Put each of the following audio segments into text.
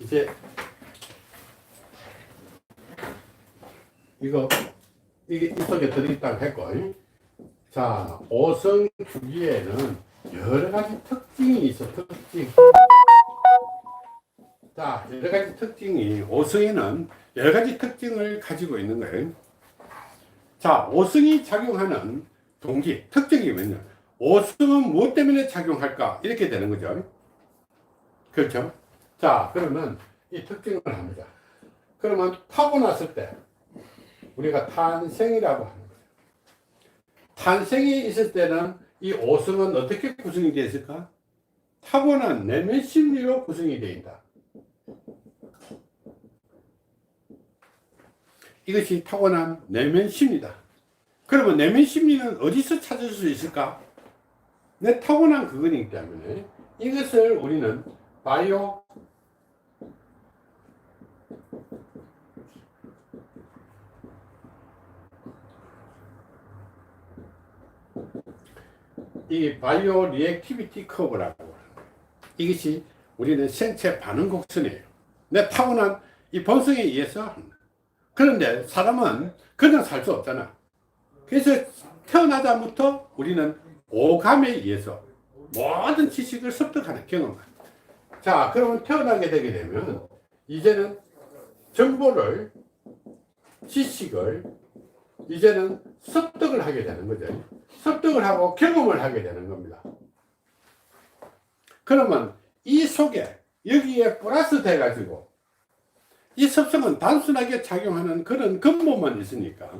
이제 이거 이게 이 속에 들어있다고 했고 자 오성 주기에는 여러 가지 특징이 있어 특징. 자 여러 가지 특징이 오성에는 여러 가지 특징을 가지고 있는 거예요. 자 오성이 작용하는 동기 특징이 뭐냐? 오성은 무엇 때문에 작용할까? 이렇게 되는 거죠. 그렇죠 자 그러면 이 특징을 합니다 그러면 타고났을 때 우리가 탄생이라고 하는 거예요. 탄생이 있을 때는 이 오성은 어떻게 구성이 되어 있을까? 타고난 내면 심리로 구성이 되어 있다. 이것이 타고난 내면 심리다. 그러면 내면 심리는 어디서 찾을 수 있을까? 내 타고난 그거이기 때문에 이것을 우리는 바이오 이 바이오 리액티비티 커브라고 하는. 이것이 우리는 생체 반응 곡선이에요. 내 타고난 이 본성에 의해서. 그런데 사람은 그냥 살 수 없잖아. 그래서 태어나자부터 우리는 오감에 의해서 모든 지식을 습득하는 경험을. 자, 그러면 태어나게 되게 되면 이제는 정보를 지식을 이제는 습득을 하게 되는 거죠. 습득을 하고 경험을 하게 되는 겁니다. 그러면 이 속에 여기에 플러스 돼가지고 이 습성은 단순하게 작용하는 그런 근본만 있으니까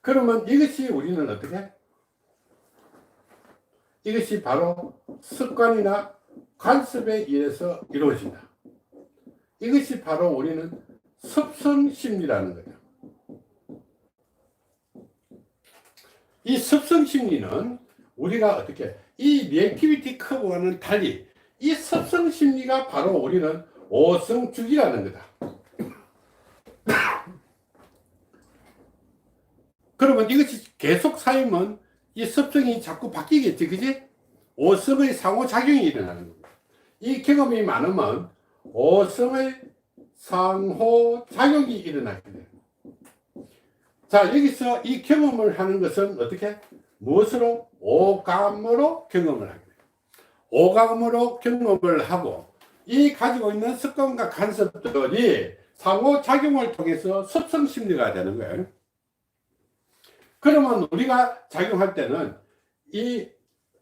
그러면 이것이 우리는 어떻게? 이것이 바로 습관이나 관습에 의해서 이루어진다. 이것이 바로 우리는 습성심리라는 거죠. 이 습성 심리는 우리가 어떻게 이 리액티비티 커브와는 달리 이 습성 심리가 바로 우리는 오성주기라는 거다. 그러면 이것이 계속 쌓이면 이 습성이 자꾸 바뀌겠지, 그지? 오성의 상호작용이 일어나는 겁니다. 이 경험이 많으면 오성의 상호작용이 일어나게 돼요. 자, 여기서 이 경험을 하는 것은 어떻게? 무엇으로? 오감으로 경험을 하게 돼요. 오감으로 경험을 하고, 이 가지고 있는 습관과 간섭들이 상호작용을 통해서 습성심리가 되는 거예요. 그러면 우리가 작용할 때는 이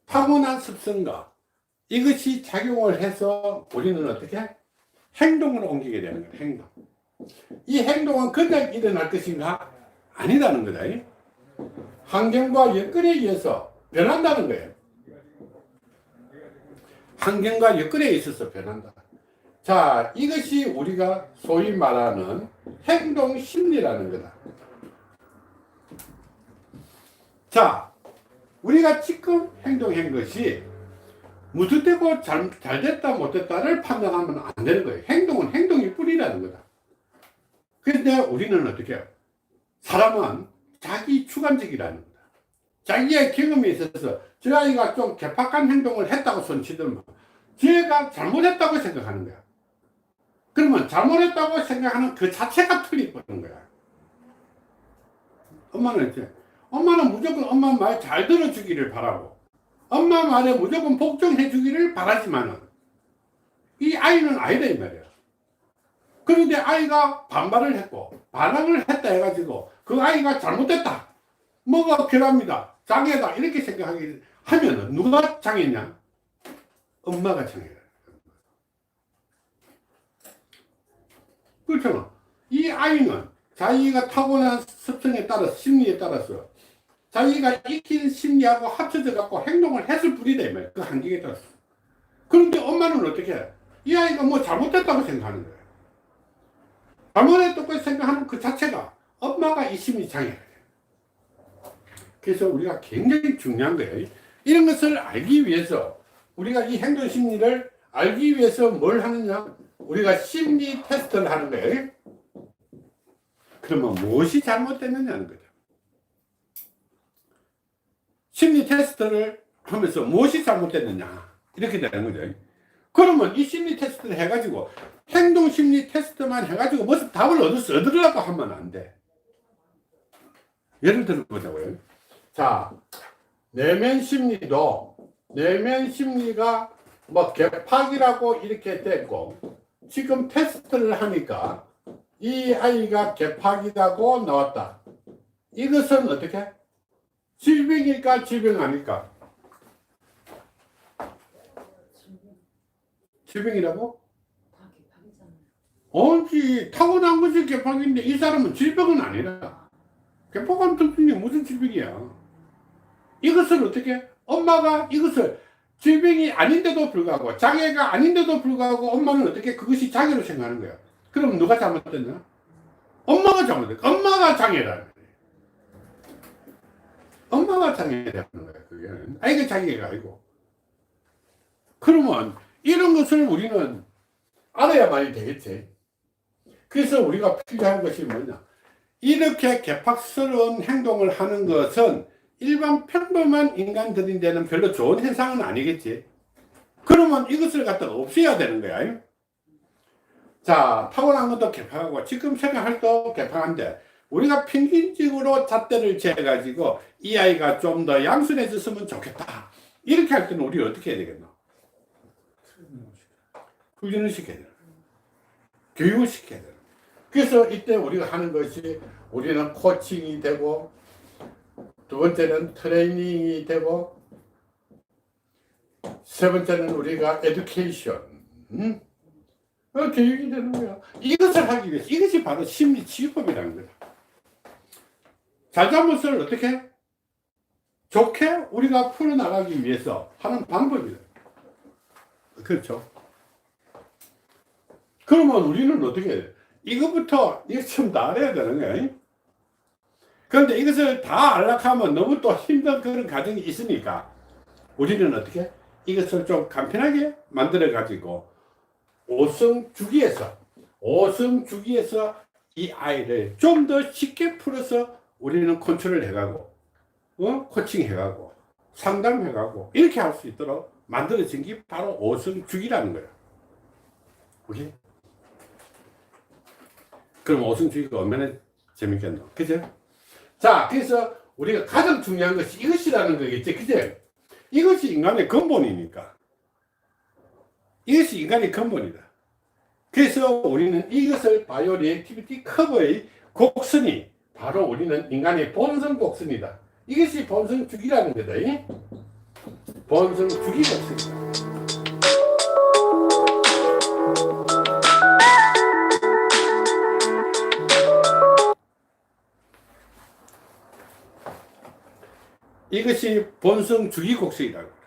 타고난 습성과 이것이 작용을 해서 우리는 어떻게? 행동으로 옮기게 되는 거예요, 행동. 이 행동은 그냥 일어날 것인가? 아니다는 거다. 환경과 여건에 의해서 변한다는 거예요. 환경과 여건에 있어서 변한다. 자, 이것이 우리가 소위 말하는 행동 심리라는 거다. 자, 우리가 지금 행동한 것이 무턱대고 잘, 잘 됐다 못됐다를 판단하면 안 되는 거예요. 행동은 행동이 뿌리라는 거다. 그런데 우리는 어떻게 해요? 사람은 자기 주관적이라는 거다. 자기의 경험에 있어서 저 아이가 좀 개팍한 행동을 했다고 손치들면 제가 잘못했다고 생각하는 거야. 그러면 잘못했다고 생각하는 그 자체가 틀리는 거야. 엄마는 이제 엄마는 무조건 엄마 말 잘 들어주기를 바라고 엄마 말에 무조건 복종해 주기를 바라지만은 이 아이는 아니다 이 말이야. 그런데 아이가 반발을 했고 반항을 했다 해가지고 그 아이가 잘못됐다. 뭐가 필요합니다. 장애다. 이렇게 생각하게 하면은 누가 장애냐? 엄마가 장애다. 그렇잖아. 이 아이는 자기가 타고난 습성에 따라서 심리에 따라서 자기가 익힌 심리하고 합쳐져 갖고 행동을 했을 뿐이다. 그 환경에 따라서. 그런데 엄마는 어떻게 해? 이 아이가 뭐 잘못됐다고 생각하는 거야. 잘못했다고 생각하는 그 자체가 엄마가 이 심리 장애야. 그래서 우리가 굉장히 중요한 거예요. 이런 것을 알기 위해서 우리가 이 행동 심리를 알기 위해서 뭘 하느냐? 우리가 심리 테스트를 하는 거예요. 그러면 무엇이 잘못됐느냐는 거죠. 심리 테스트를 하면서 무엇이 잘못됐느냐? 이렇게 되는 거죠. 그러면 이 심리 테스트를 해가지고 행동 심리 테스트만 해가지고 무슨 답을 얻을 수 얻으려고 하면 안 돼. 예를 들어 보자고요. 자, 내면 심리도 내면 심리가 뭐 개팍이라고 이렇게 됐고 지금 테스트를 하니까 이 아이가 개팍이라고 나왔다. 이것은 어떻게? 질병일까 질병 아닐까? 질병이라고? 언지 타고난 것이 개팍인데 이 사람은 질병은 아니라 개팍한 특징이 무슨 질병이야? 이것을 어떻게 엄마가 이것을 질병이 아닌데도 불구하고 장애가 아닌데도 불구하고 엄마는 어떻게 그것이 장애로 생각하는 거야? 그럼 누가 잘못됐나? 엄마가 잘못됐. 엄마가 거야. 엄마가 장애라는 거야. 그게 아이가 장애가 아니고. 그러면 이런 것을 우리는 알아야만이 되겠지. 그래서 우리가 필요한 것이 뭐냐? 이렇게 개팍스러운 행동을 하는 것은 일반 평범한 인간들인데는 별로 좋은 현상은 아니겠지. 그러면 이것을 갖다가 없애야 되는 거야. 자, 타고난 것도 개팍하고 지금 생각할 때 개팍한데 우리가 평균적으로 잣대를 재가지고 이 아이가 좀 더 양순해졌으면 좋겠다. 이렇게 할 때는 우리 어떻게 해야 되겠노? 훈련을 시켜야 되는 교육을 시켜야 되는 그래서 이때 우리가 하는 것이 우리는 코칭이 되고 두 번째는 트레이닝이 되고 세 번째는 우리가 에듀케이션 음? 어, 교육이 되는 거야. 이것을 하기 위해서 이것이 바로 심리 치유법이라는 거야 잘잘못을 어떻게? 좋게 우리가 풀어나가기 위해서 하는 방법이다 그렇죠 그러면 우리는 어떻게 돼? 이것부터 이거 좀다 알아야 되는 거야. 그런데 이것을 다 알락하면 너무 또 힘든 그런 과정이 있으니까 우리는 어떻게 이것을 좀 간편하게 만들어 가지고 오승 주기에서 오승 주기에서 이 아이를 좀 더 쉽게 풀어서 우리는 컨트롤 해가고 어? 코칭 해가고 상담해가고 이렇게 할 수 있도록 만들어진 게 바로 오승 주기라는 거야. 오케이? 그럼 오승주의가 얼마나 재밌겠노? 그죠? 자, 그래서 우리가 가장 중요한 것이 이것이라는 거겠지. 그죠? 이것이 인간의 근본이니까. 이것이 인간의 근본이다. 그래서 우리는 이것을 바이오 리액티비티 커버의 곡선이 바로 우리는 인간의 본성 곡선이다. 이것이 본성 주기라는 거다. 이? 본성 주기 곡선이다. 이것이 본성 주기 곡선이라고.